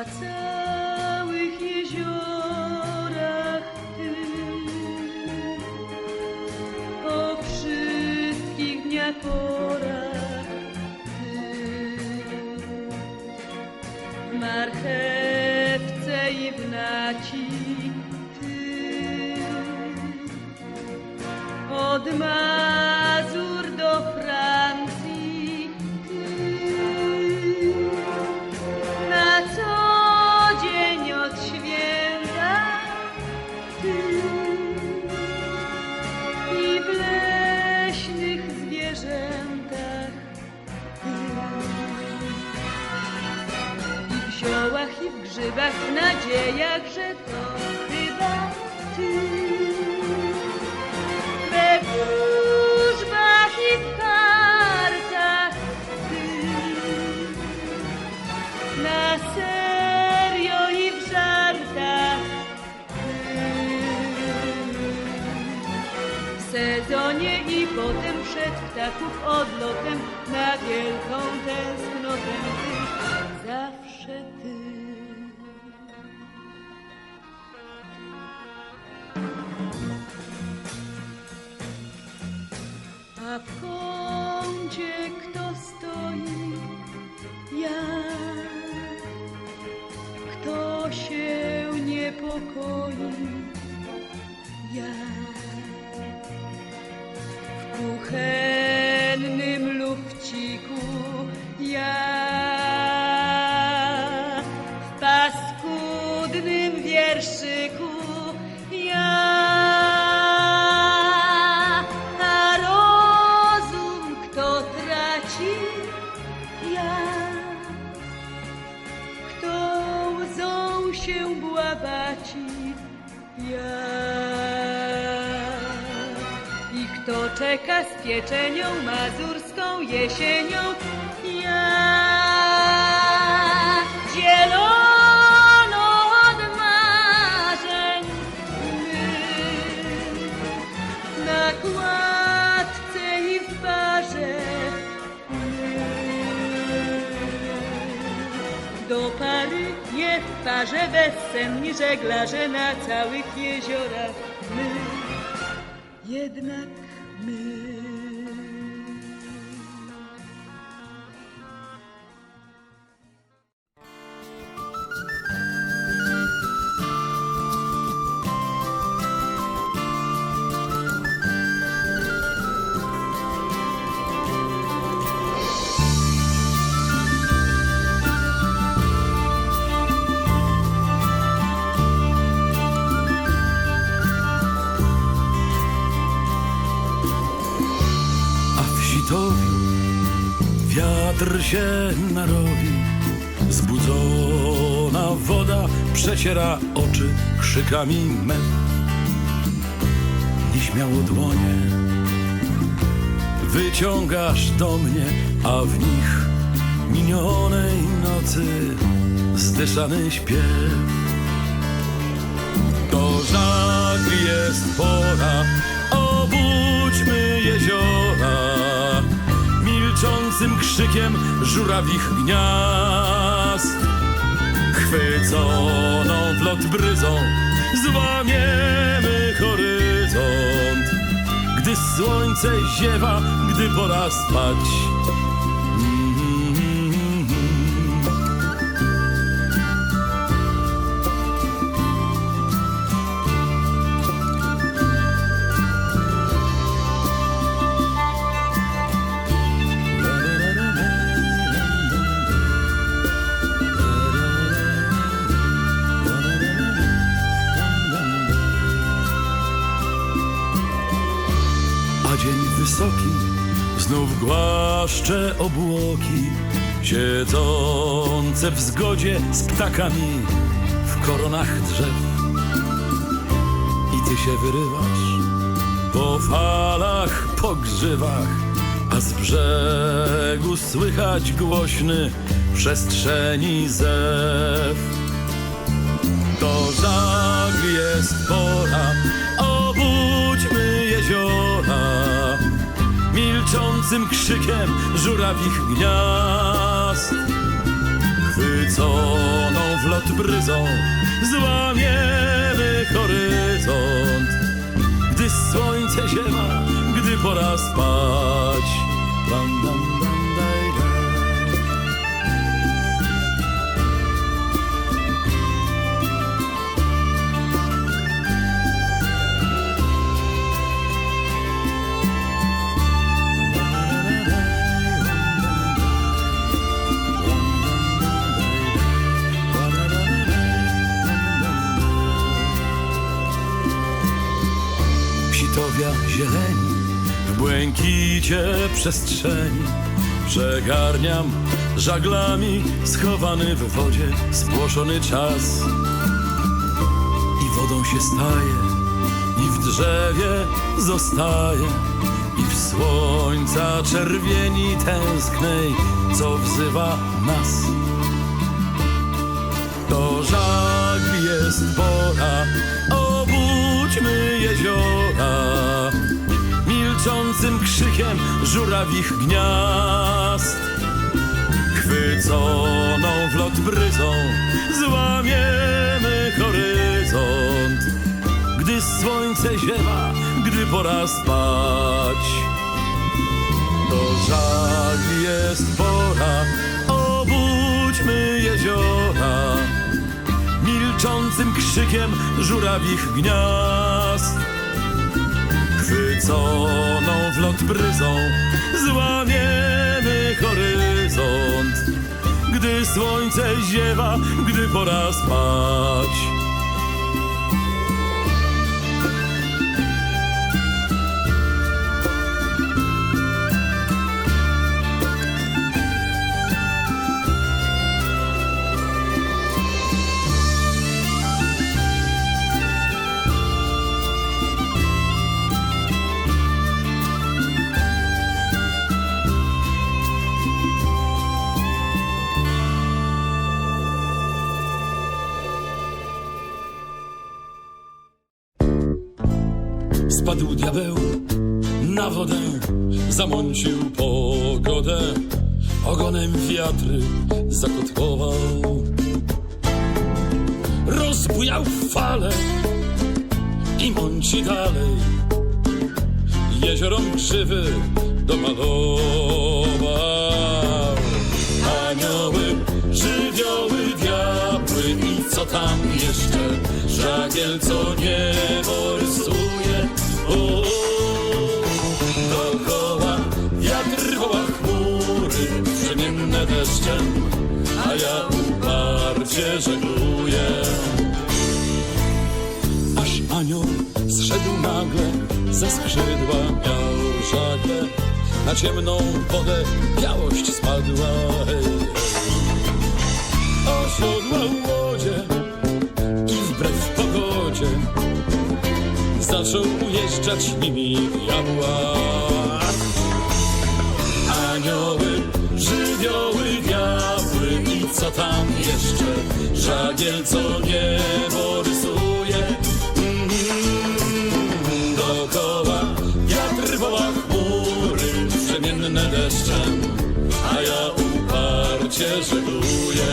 na całych jeziorach Ty. O wszystkich dniach porach Ty. Marchewce i w naci Ty. Od sezonie i potem przed ptaków odlotem na wielką tęsknotę ty, zawsze ty. A w się błabaci? Ja. I kto czeka z pieczenią mazurską jesienią? Ja. Zieloną parze bezsenni żeglarze na całych jeziorach my jednak my się narobi Zbudzona woda przeciera oczy krzykami me Nieśmiało dłonie. Wyciągasz do mnie A w nich minionej nocy zdyszany śpiew. To żagli jest pora, obudźmy jeziora. Milczącym krzykiem żurawich gniazd. Chwyconą w lot bryzą złamiemy horyzont. Gdy słońce ziewa, gdy pora spać. Znów głaszcze obłoki, siedzące w zgodzie z ptakami w koronach drzew. I ty się wyrywasz po falach, po grzywach, a z brzegu słychać głośny przestrzeni zew. To żagli jest pora, Milczącym krzykiem żurawich gniazd. Chwyconą w lot bryzą złamiemy horyzont. Gdy słońce ziewa, gdy pora spać. Zieleni, w błękicie przestrzeni. Przegarniam żaglami schowany w wodzie spłoszony czas. I wodą się staje, i w drzewie zostaje, i w słońca czerwieni tęsknej, co wzywa nas. To żagli jest pora, obudźmy jeziora. Milczącym krzykiem żurawich gniazd. Chwyconą w lot bryzą złamiemy horyzont. Gdy słońce ziewa, gdy pora spać. To żagli jest pora, obudźmy jeziora. Milczącym krzykiem żurawich gniazd. Chwyconą w lot bryzą złamiemy horyzont. Gdy słońce ziewa, gdy pora spać. Diabeł na wodę, zamącił pogodę, ogonem wiatry zakotłował. Rozbujał fale i mąci dalej, jeziorom krzywy domalował. Anioły, żywioły, diabły i co tam jeszcze, żagiel co niebo rysuje. Dookoła wiatr woła chmury, przemienne deszczem, a ja uparcie żegluję. Aż anioł zszedł nagle, ze skrzydła miał żagle, na ciemną wodę białość spadła. Hej. Osiodłał łodzie i wbrew pogodzie zaczął ujeżdżać nimi diabła. Anioły, żywioły, diabły i co tam jeszcze? Żagiel, co niebo rysuje. Mm, Dookoła wiatr woła chmury, przemienne deszczem, a ja uparcie żegluję.